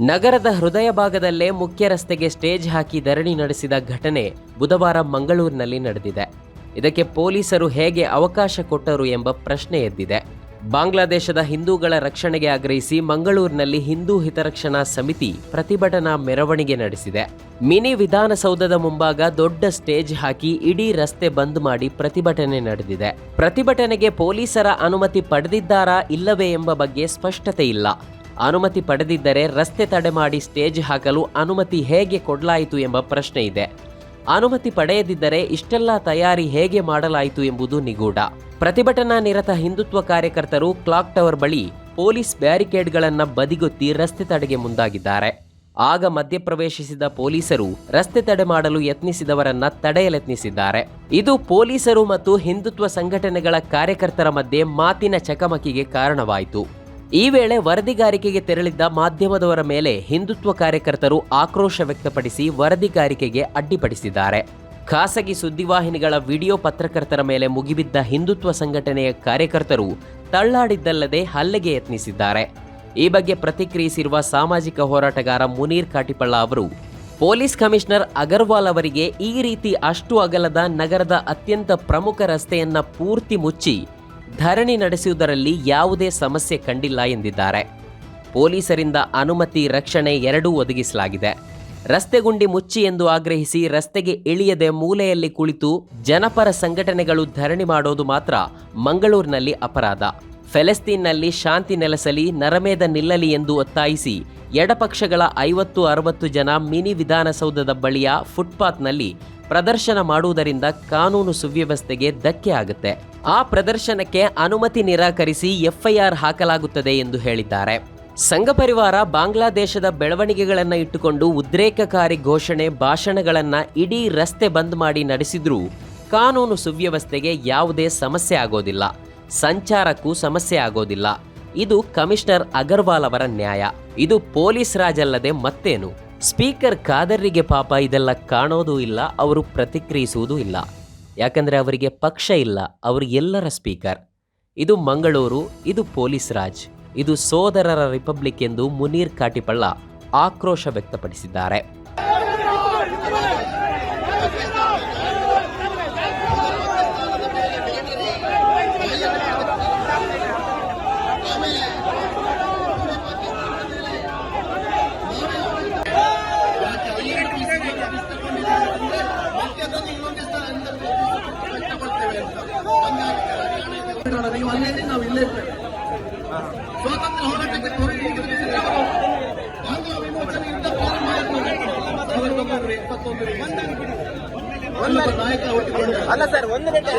ನಗರದ ಹೃದಯ ಭಾಗದಲ್ಲೇ ಮುಖ್ಯ ರಸ್ತೆಗೆ ಸ್ಟೇಜ್ ಹಾಕಿ ಧರಣಿ ನಡೆಸಿದ ಘಟನೆ ಬುಧವಾರ ಮಂಗಳೂರಿನಲ್ಲಿ ನಡೆದಿದೆ. ಇದಕ್ಕೆ ಪೊಲೀಸರು ಹೇಗೆ ಅವಕಾಶ ಕೊಟ್ಟರು ಎಂಬ ಪ್ರಶ್ನೆ ಎದ್ದಿದೆ. ಬಾಂಗ್ಲಾದೇಶದ ಹಿಂದೂಗಳ ರಕ್ಷಣೆಗೆ ಆಗ್ರಹಿಸಿ ಮಂಗಳೂರಿನಲ್ಲಿ ಹಿಂದೂ ಹಿತರಕ್ಷಣಾ ಸಮಿತಿ ಪ್ರತಿಭಟನಾ ಮೆರವಣಿಗೆ ನಡೆಸಿದೆ. ಮಿನಿ ವಿಧಾನಸೌಧದ ಮುಂಭಾಗ ದೊಡ್ಡ ಸ್ಟೇಜ್ ಹಾಕಿ ಇಡೀ ರಸ್ತೆ ಬಂದ್ ಮಾಡಿ ಪ್ರತಿಭಟನೆ ನಡೆದಿದೆ. ಪ್ರತಿಭಟನೆಗೆ ಪೊಲೀಸರ ಅನುಮತಿ ಪಡೆದಿದ್ದಾರಾ ಇಲ್ಲವೇ ಎಂಬ ಬಗ್ಗೆ ಸ್ಪಷ್ಟತೆ ಇಲ್ಲ. ಅನುಮತಿ ಪಡೆದಿದ್ದರೆ ರಸ್ತೆ ತಡೆ ಮಾಡಿ ಸ್ಟೇಜ್ ಹಾಕಲು ಅನುಮತಿ ಹೇಗೆ ಕೊಡಲಾಯಿತು ಎಂಬ ಪ್ರಶ್ನೆ ಇದೆ. ಅನುಮತಿ ಪಡೆಯದಿದ್ದರೆ ಇಷ್ಟೆಲ್ಲ ತಯಾರಿ ಹೇಗೆ ಮಾಡಲಾಯಿತು ಎಂಬುದು ನಿಗೂಢ. ಪ್ರತಿಭಟನಾ ನಿರತ ಹಿಂದುತ್ವ ಕಾರ್ಯಕರ್ತರು ಕ್ಲಾಕ್ ಟವರ್ ಬಳಿ ಪೊಲೀಸ್ ಬ್ಯಾರಿಕೇಡ್ಗಳನ್ನು ಬದಿಗೊತ್ತಿ ರಸ್ತೆ ತಡೆಗೆ ಮುಂದಾಗಿದ್ದಾರೆ. ಆಗ ಮಧ್ಯಪ್ರವೇಶಿಸಿದ ಪೊಲೀಸರು ರಸ್ತೆ ತಡೆ ಮಾಡಲು ಯತ್ನಿಸಿದವರನ್ನ ತಡೆಯಲೆತ್ನಿಸಿದ್ದಾರೆ. ಇದು ಪೊಲೀಸರು ಮತ್ತು ಹಿಂದುತ್ವ ಸಂಘಟನೆಗಳ ಕಾರ್ಯಕರ್ತರ ಮಧ್ಯೆ ಮಾತಿನ ಚಕಮಕಿಗೆ ಕಾರಣವಾಯಿತು. ಈ ವೇಳೆ ವರದಿಗಾರಿಕೆಗೆ ತೆರಳಿದ್ದ ಮಾಧ್ಯಮದವರ ಮೇಲೆ ಹಿಂದುತ್ವ ಕಾರ್ಯಕರ್ತರು ಆಕ್ರೋಶ ವ್ಯಕ್ತಪಡಿಸಿ ವರದಿಗಾರಿಕೆಗೆ ಅಡ್ಡಿಪಡಿಸಿದ್ದಾರೆ. ಖಾಸಗಿ ಸುದ್ದಿವಾಹಿನಿಗಳ ವಿಡಿಯೋ ಪತ್ರಕರ್ತರ ಮೇಲೆ ಮುಗಿಬಿದ್ದ ಹಿಂದುತ್ವ ಸಂಘಟನೆಯ ಕಾರ್ಯಕರ್ತರು ತಳ್ಳಾಡಿದ್ದಲ್ಲದೆ ಹಲ್ಲೆಗೆ ಯತ್ನಿಸಿದ್ದಾರೆ. ಈ ಬಗ್ಗೆ ಪ್ರತಿಕ್ರಿಯಿಸಿರುವ ಸಾಮಾಜಿಕ ಹೋರಾಟಗಾರ ಮುನೀರ್ ಕಾಟಿಪಳ್ಳ ಅವರು, ಪೊಲೀಸ್ ಕಮಿಷನರ್ ಅಗರ್ವಾಲ್ ಅವರಿಗೆ ಈ ರೀತಿ ಅಷ್ಟು ಅಗಲದ ನಗರದ ಅತ್ಯಂತ ಪ್ರಮುಖ ರಸ್ತೆಯನ್ನ ಪೂರ್ತಿ ಮುಚ್ಚಿ ಧರಣಿ ನಡೆಸುವುದರಲ್ಲಿ ಯಾವುದೇ ಸಮಸ್ಯೆ ಕಂಡಿಲ್ಲ ಎಂದಿದ್ದಾರೆ. ಪೊಲೀಸರಿಂದ ಅನುಮತಿ, ರಕ್ಷಣೆ ಎರಡೂ ಒದಗಿಸಲಾಗಿದೆ. ರಸ್ತೆ ಗುಂಡಿ ಮುಚ್ಚಿ ಎಂದು ಆಗ್ರಹಿಸಿ ರಸ್ತೆಗೆ ಇಳಿಯದೆ ಮೂಲೆಯಲ್ಲಿ ಕುಳಿತು ಜನಪರ ಸಂಘಟನೆಗಳು ಧರಣಿ ಮಾಡೋದು ಮಾತ್ರ ಮಂಗಳೂರಿನಲ್ಲಿ ಅಪರಾಧ. ಫೆಲೆಸ್ತೀನ್ನಲ್ಲಿ ಶಾಂತಿ ನೆಲೆಸಲಿ ನರಮೇಧ ನಿಲ್ಲಲಿ ಎಂದು ಒತ್ತಾಯಿಸಿ ಎಡಪಕ್ಷಗಳ ಐವತ್ತು ಅರವತ್ತು ಜನ ಮಿನಿ ವಿಧಾನಸೌಧದ ಬಳಿಯ ಫುಟ್ಪಾತ್ನಲ್ಲಿ ಪ್ರದರ್ಶನ ಮಾಡುವುದರಿಂದ ಕಾನೂನು ಸುವ್ಯವಸ್ಥೆಗೆ ಧಕ್ಕೆ ಆಗುತ್ತೆ. ಆ ಪ್ರದರ್ಶನಕ್ಕೆ ಅನುಮತಿ ನಿರಾಕರಿಸಿ ಎಫ್ಐಆರ್ ಹಾಕಲಾಗುತ್ತದೆ ಎಂದು ಹೇಳಿದ್ದಾರೆ. ಸಂಘ ಪರಿವಾರ ಬಾಂಗ್ಲಾದೇಶದ ಬೆಳವಣಿಗೆಗಳನ್ನು ಇಟ್ಟುಕೊಂಡು ಉದ್ರೇಕಕಾರಿ ಘೋಷಣೆ, ಭಾಷಣಗಳನ್ನ ಇಡೀ ರಸ್ತೆ ಬಂದ್ ಮಾಡಿ ನಡೆಸಿದ್ರೂ ಕಾನೂನು ಸುವ್ಯವಸ್ಥೆಗೆ ಯಾವುದೇ ಸಮಸ್ಯೆ ಆಗೋದಿಲ್ಲ. ಸಂಚಾರಕ್ಕೂ ಸಮಸ್ಯೆ ಆಗೋದಿಲ್ಲ. ಇದು ಕಮಿಷನರ್ ಅಗರ್ವಾಲ್ ಅವರ ನ್ಯಾಯ. ಇದು ಪೊಲೀಸ್ ರಾಜಲ್ಲದೆ ಮತ್ತೇನು? ಸ್ಪೀಕರ್ ಖಾದರ್ರಿಗೆ ಪಾಪ ಇದೆಲ್ಲ ಕಾಣೋದೂ ಇಲ್ಲ, ಅವರು ಪ್ರತಿಕ್ರಿಯಿಸುವುದೂ ಇಲ್ಲ. ಯಾಕಂದ್ರೆ ಅವರಿಗೆ ಪಕ್ಷ ಇಲ್ಲ, ಅವರು ಎಲ್ಲರ ಸ್ಪೀಕರ್. ಇದು ಮಂಗಳೂರು, ಇದು ಪೊಲೀಸ್ ರಾಜ್. ಇದು ಸೋದರರ ರಿಪಬ್ಲಿಕ್ ಎಂದು ಮುನೀರ್ ಕಾಟಿಪಳ್ಳ ಆಕ್ರೋಶ ವ್ಯಕ್ತಪಡಿಸಿದ್ದಾರೆ. ನೀವು ಅಲ್ಲೇ ನಾವು ಇಲ್ಲೇ ಇರ್ತೇವೆ. ಸ್ವಾತಂತ್ರ್ಯ ಹೋರಾಟಕ್ಕೆ ವಿಮೋಚನೆಯಿಂದ ನಾಯಕ ಅಲ್ಲ ಸರ್ ಒಂದು ಗಂಟೆ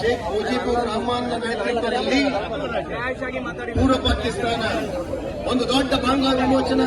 ಶೇಖ್ ಮುಜೀಬುರ್ ರಹಮಾನ್ ನೇತೃತ್ವದಲ್ಲಿ ಪೂರ್ವ ಪಾಕಿಸ್ತಾನ ಒಂದು ದೊಡ್ಡ ಬಾಂಗ್ಲಾ ವಿಮೋಚನಾ.